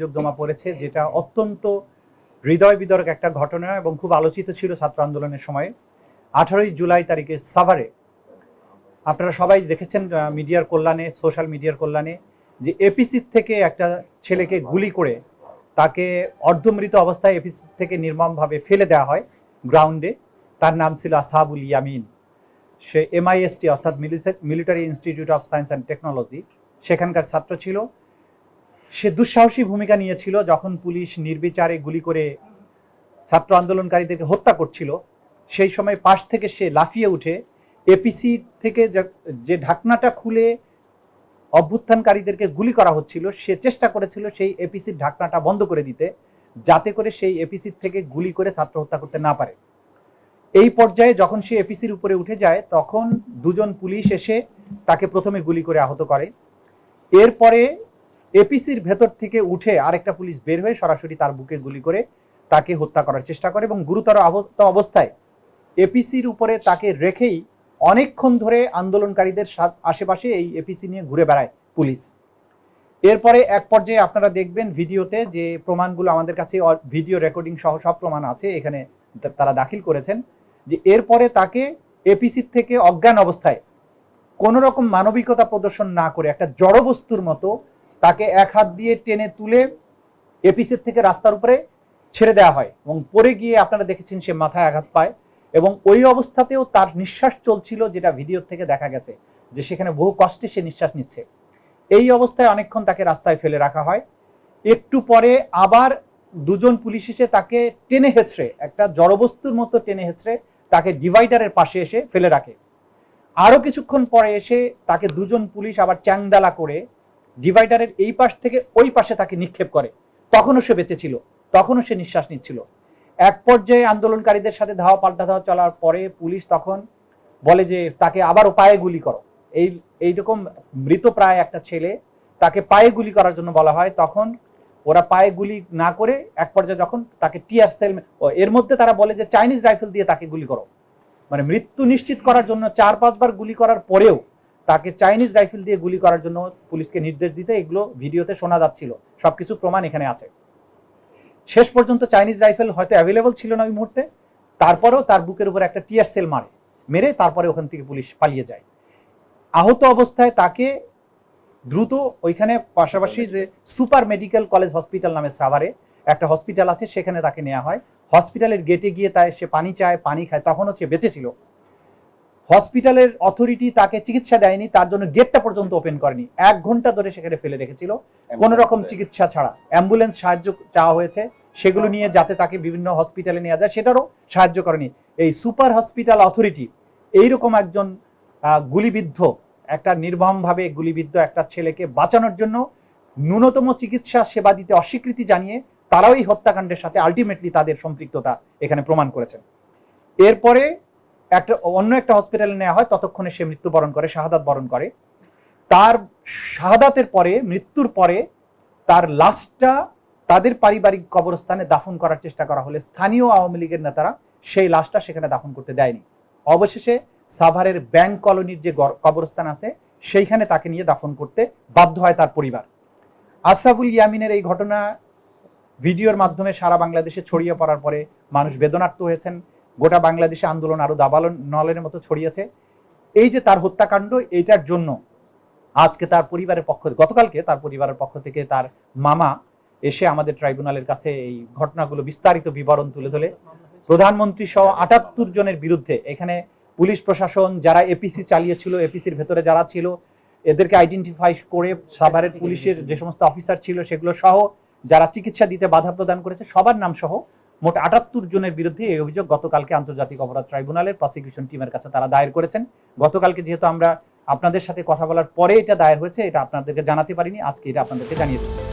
অভিযোগ জমা পড়েছে, যেটা অত্যন্ত হৃদয় বিদরক একটা ঘটনা এবং খুব আলোচিত ছিল ছাত্র আন্দোলনের সময়। আঠারোই জুলাই তারিখে সাভারে, আপনারা সবাই দেখেছেন মিডিয়ার কল্যাণে, সোশ্যাল মিডিয়ার কল্যাণে, যে এপিসি থেকে একটা ছেলেকে গুলি করে তাকে অর্ধমৃত অবস্থায় এপিসি থেকে নির্মমভাবে ফেলে দেওয়া হয় গ্রাউন্ডে। তার নাম ছিল আসাবুল ইয়ামিন। সে এমআইএসটি অর্থাৎ military institute of science and technology, সেখানকার ছাত্র ছিল। সে দুঃসাহসী ভূমিকা নিয়েছিল যখন পুলিশ নির্বিচারে গুলি করে ছাত্র আন্দোলনকারীদেরকে হত্যা করছিল। সেই সময় পাশ থেকে সে লাফিয়ে উঠে এপিসি থেকে যে ঢাকনাটা খুলে অভ্যুত্থানকারীদেরকে গুলি করা হচ্ছিল, সে চেষ্টা করেছিল সেই এপিসির ঢাকনাটা বন্ধ করে দিতে, যাতে করে সেই এপিসির থেকে গুলি করে ছাত্র হত্যা করতে না পারে। এই পর্যায়ে যখন সে এপিসির উপরে উঠে যায়, তখন দুজন পুলিশ এসে তাকে প্রথমে গুলি করে আহত করে। এরপরে এপিসির ভেতর থেকে উঠে আরেকটা পুলিশ বের হয়ে সরাসরি তার বুকে গুলি করে তাকে হত্যা করার চেষ্টা করে এবং গুরুতর আহত অবস্থায় এপিসির উপরে তাকে রেখেই অনেকক্ষণ ধরে আন্দোলনকারীদের আশেপাশে এই এপিসি নিয়ে ঘুরে বেড়ায় পুলিশ। এরপরে এক পর্যায়ে আপনারা দেখবেন ভিডিওতে যে প্রমাণগুলো আমাদের কাছে ভিডিও রেকর্ডিং সহ সব প্রমাণ আছে, এখানে তারা দাখিল করেছেন যে এরপরে তাকে এপিসির থেকে অজ্ঞান অবস্থায় কোনো রকম মানবিকতা প্রদর্শন না করে একটা জড়বস্তুর মতো তাকে এক হাত দিয়ে টেনে তুলে এপিসির থেকে রাস্তার উপরে ছেড়ে দেওয়া হয় এবং পরে গিয়ে আপনারা দেখেছেন সে মাথায় আঘাত পায় এবং ওই অবস্থাতেও তার নিঃশ্বাস চলছিল যেটা ভিডিও থেকে দেখা গেছে যে সেখানে বহু কষ্টে সে নিঃশ্বাস নিচ্ছে। এই অবস্থায় অনেকক্ষণ তাকে রাস্তায় ফেলে রাখা হয়। একটু পরে আবার দুজন পুলিশ এসে তাকে টেনে হেঁচড়ে, একটা জড়বস্তুর মতো টেনে হেঁচড়ে তাকে ডিভাইডারের পাশে এসে ফেলে রাখে। আরও কিছুক্ষণ পরে এসে তাকে দুজন পুলিশ আবার চ্যাংদালা করে ডিভাইডারের এই পাশ থেকে ওই পাশে তাকে নিক্ষেপ করে। তখনও সে বেঁচে ছিল, তখনও সে নিঃশ্বাস নিচ্ছিল। এক পর্যায়ে আন্দোলনকারীদের সাথে ধাওয়া পাল্টা ধাওয়া চলার পরে পুলিশ তখন বলে যে, তাকে আবারও পায়ে গুলি করো। এই, এইরকম মৃত প্রায় একটা ছেলে তাকে পায়ে গুলি করার জন্য বলা হয়। তখন ওরা পায়ে গুলি না করে এক পর্যায়ে যখন তাকে টিয়ার সেল এর মধ্যে তারা বলে যে, চাইনিজ রাইফেল দিয়ে তাকে গুলি করো। মানে মৃত্যু নিশ্চিত করার জন্য চার পাঁচবার গুলি করার পরেও তাকে চাইনিজ রাইফেল দিয়ে গুলি করার জন্য পুলিশকে নির্দেশ দিতে এগুলো ভিডিওতে শোনা যাচ্ছিল। সবকিছু প্রমাণ এখানে আছে। শেষ পর্যন্ত চাইনিজ রাইফেল হয়তো অ্যাভেলেবল ছিল না ওই মুহূর্তে। তারপরেও তার বুকের উপর একটা টিয়ার সেল মারে, মেরে তারপরে ওখান থেকে পুলিশ পালিয়ে যায়। আহত অবস্থায় তাকে দ্রুত ওইখানে পাশাপাশি যে সুপার মেডিকেল কলেজ হসপিটাল নামে সাভারে একটা হসপিটাল আছে, সেখানে তাকে নেওয়া হয়। হসপিটালের গেটে গিয়ে তাই সে পানি চায়, পানি খায়, তখনও সে বেঁচে ছিল। হসপিটালের অথরিটি তাকে চিকিৎসা দেয়নি তার জন্য গেটটা পর্যন্ত ওপেন করেনি। এক ঘণ্টা ধরে সেখানে ফেলে রেখেছিল। কোন রকম চিকিৎসা ছাড়া। অ্যাম্বুলেন্স সাহায্য চাওয়া হয়েছে। সেগুলো নিয়ে যাতে তাকে বিভিন্ন হসপিটালে নেওয়া যায় সেটারও সাহায্য করেনি। এই সুপার হসপিটাল অথরিটি এইরকম একজন গুলিবিদ্ধ একটা নির্মমভাবে গুলিবিদ্ধ একটা ছেলেকে বাঁচানোর জন্য ন্যূনতম চিকিৎসা সেবা দিতে অস্বীকৃতি জানিয়ে তারাও এই হত্যাকাণ্ডের সাথে আলটিমেটলি তাদের সম্পৃক্ততা এখানে প্রমাণ করেছেন এরপরে একটা অন্য একটা হসপিটালে নেওয়া হয়, ততক্ষণে সে মৃত্যুবরণ করে, শাহাদাত বরণ করে। তার শাহাদাতের পরে, মৃত্যুর পরে তার লাশটা তাদের পারিবারিক কবরস্থানে দাফন করার চেষ্টা করা হলে স্থানীয় আওয়ামী লীগের নেতারা সেই লাশটা সেখানে দাফন করতে দেয়নি। অবশেষে সাভারের ব্যাংক কলোনির যে কবরস্থান আছে, সেইখানে তাকে নিয়ে দাফন করতে বাধ্য হয় তার পরিবার। আসাবুল ইয়ামিনের এই ঘটনা ভিডিওর মাধ্যমে সারা বাংলাদেশে ছড়িয়ে পড়ার পরে মানুষ বেদনার্থ হয়েছেন। গোটা বাংলাদেশে আন্দোলন আরও দাবালন নলের মতো ছড়িয়েছে। এই যে তার হত্যাকাণ্ড এইটার জন্য আজকে তার পরিবারের পক্ষ গতকালকে তার পরিবারের পক্ষ থেকে তার মামা এসে আমাদের ট্রাইব্যুনালের কাছে এই ঘটনাগুলো বিস্তারিত বিবরণ তুলে ধরে। প্রধানমন্ত্রী সহ আটাত্তর জনের বিরুদ্ধে এখানে পুলিশ প্রশাসন যারা এপিসি চালিয়েছিল এপিসির ভেতরে যারা ছিল এদেরকে আইডেন্টিফাই করে সাভারের পুলিশের যে সমস্ত অফিসার ছিল সেগুলো সহ যারা চিকিৎসা দিতে বাধা প্রদান করেছে সবার নাম সহ মোট আটাত্তর জনের বিরুদ্ধে এই অভিযোগ গতকালকে আন্তর্জাতিক অপরাধ ট্রাইব্যুনালের প্রসিকিউশন টিমের কাছে তারা দায়ের করেছেন। গতকালকে যেহেতু আমরা আপনাদের সাথে কথা বলার পরে এটা দায়ের হয়েছে, এটা আপনাদেরকে জানাতে পারিনি, আজকে এটা আপনাদেরকে জানিয়ে দিচ্ছি।